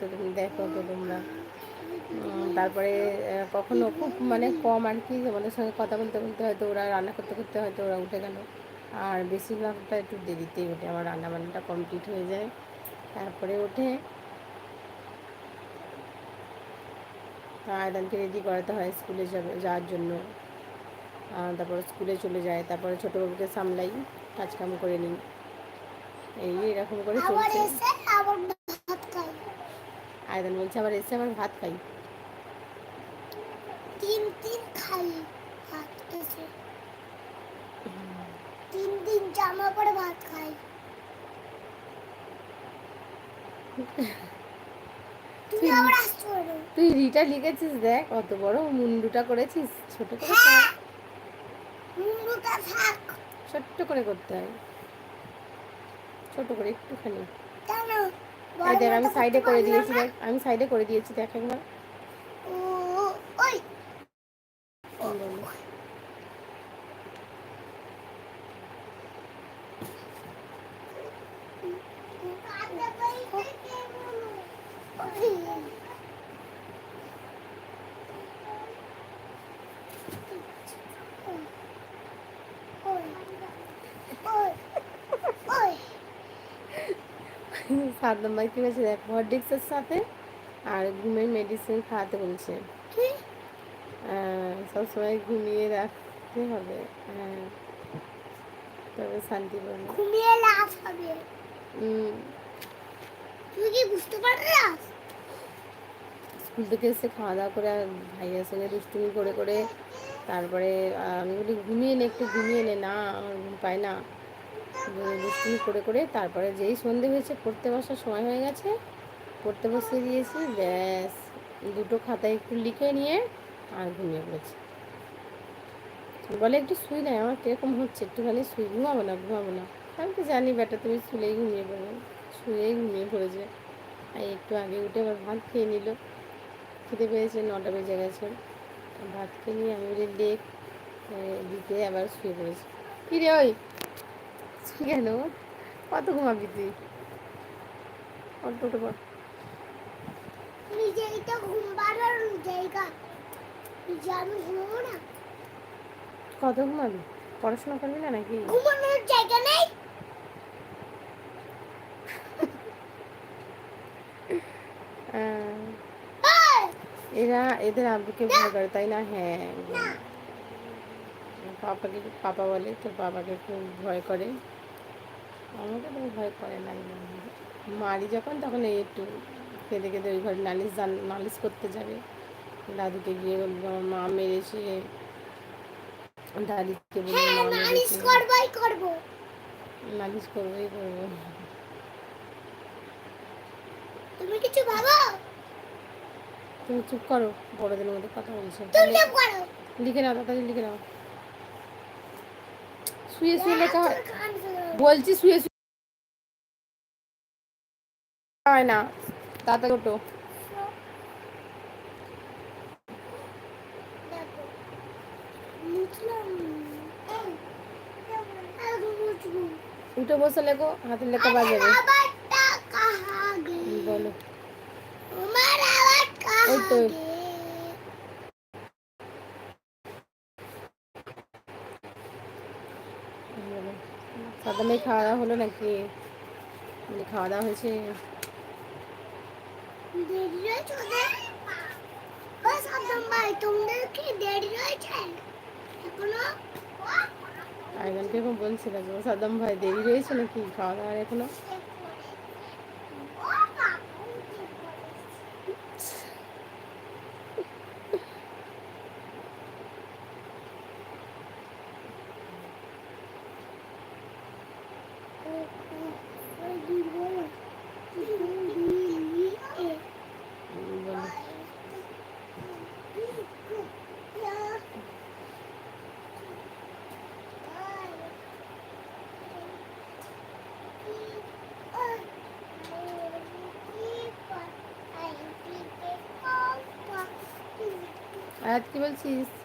তো তুমি দেখো তো তোমরা তারপরে কখনো খুব মানে কম আর কি তোমাদের সঙ্গে কথা বলতে বলতে হয়তো ওরা রান্না করতে করতে হয়তো ওরা উঠে গেল। আর বেশিরভাগটা একটু দেরিতেই ওঠে আমার রান্না বান্নাটা কমপ্লিট হয়ে যায়। তারপরে ওঠে আয়দানকে রেডি করাতে হয় স্কুলে যাবে যাওয়ার জন্য। তারপরে স্কুলে চলে যায় তারপরে ছোটো বাবুকে সামলাই কাজকাম করে নিই। এই এরকম করে চলছে এসে আবার ভাত খাই আয়দান বলছে আবার এসে আবার ভাত খাই। তিন দিন খাই ভাত এসে। তিন দিন জামা পরে ভাত খাই? তুই রিটা লিখেছিস দেখ কত বড় মুন্ডুটা করেছিস ছোট করে কর। মুন্ডুটা থাক। ছোট্ট করে করতে হয়। ছোট করে একটুখানি। কেন? এই দেখ, আমি সাইডে করে দিয়েছি? দেখ, আমি সাইডে করে দিয়েছি দেখ একবার ও, ওই সাত নম্বর কি হয়েছে দেখ হরডিক্সের সাথে আর ঘুমের মেডিসিন খাওয়াতে বলছে। সবসময় ঘুমিয়ে রাখতে হবে। হ্যাঁ। তবে শান্তি পাবে। ঘুমিয়ে লাভ হবে। তুই কি বুঝতে পারলাম স্কুল থেকে এসে খাওয়া দাওয়া করে ভাইয়ের সঙ্গে দুষ্টুমি করে করে তারপরে আমি বলি ঘুমিয়ে নে একটু ঘুমিয়ে নে। না আমার ঘুম পায় না। দুষ্টুমি করে করে তারপরে যেই সন্ধে হয়েছে, পড়তে বসার সময় হয়ে গেছে। পড়তে বসিয়ে দিয়েছি, ব্যাস। দুটো খাতায় একটু লিখে নিয়ে আর ঘুমিয়ে পড়েছি। বলে, একটু শুই নাই আমার কীরকম হচ্ছে? একটুখানি শুই, ঘুমাবো না ঘুমাবো না। আমি তো জানি বেটা তুমি শুলেই ঘুমিয়ে পড়বে। শুয়েই ঘুমিয়ে পড়েছে। আর একটু আগে উঠে আবার ভাত খেয়ে নিল। খেতে পেয়েছে, নটা বেজে গেছে। ভাত খেয়ে নিয়ে আমি বলি, দেখ দিতে আবার শুয়ে পড়েছি। কী রে ওই? কেন? কত ঘুমাবি তুই? অল্প উঠে পড় নিজেইটা ঘুম পাড়ার জায়গা। নিজে আমি ঘুমাবো না? কত ঘুমাবি? পড়াশোনা করবি না নাকি? ঘুমানোর জায়গা নেই? এরা এদের আব্বুকে ভয় করে তাই না? হ্যাঁ পাপাকে পাপা বলে তোর বাবাকে খুব ভয় করে। আমাকে তো ভয় করে না মারি যখন তখন এই একটু কেঁদে কেঁদে ওই ঘরে নালিশ জান নালিশ করতে যাবে। দাদুকে গিয়ে বলবে আমার মা মেরেছে দাদিকে বলবে হ্যাঁ নালিশ মেরেছে করব। নালিশ করবোই করব। তুমি কিছু ভাবো? তুমি চুপ করো বড়দের মধ্যে কথা বলছো। লিখে নাও তাড়াতাড়ি লিখে নাও। শুয়ে শুয়ে লেখা হয়। কান। বলছি শুয়ে শুয়ে হয় না। তাড়াতাড়ি এই, আর উঠে বসে লেখো হাতের লেখা বাজাবে বলো। ওই তো। গে বলো সাদা মেয়ে খাওয়া দাওয়া হলো নাকি? মানে খাওয়া দাওয়া হয়েছে? দেরি রয়েছে ওদের ও সাদ্দাম ভাই তোমাদের কি দেরি রয়েছে এখনও? বলছিল যে সাদ্দাম ভাই দেরি রয়েছে নাকি? খাওয়া দাওয়ার এখনও বলো আর কি বলছিস?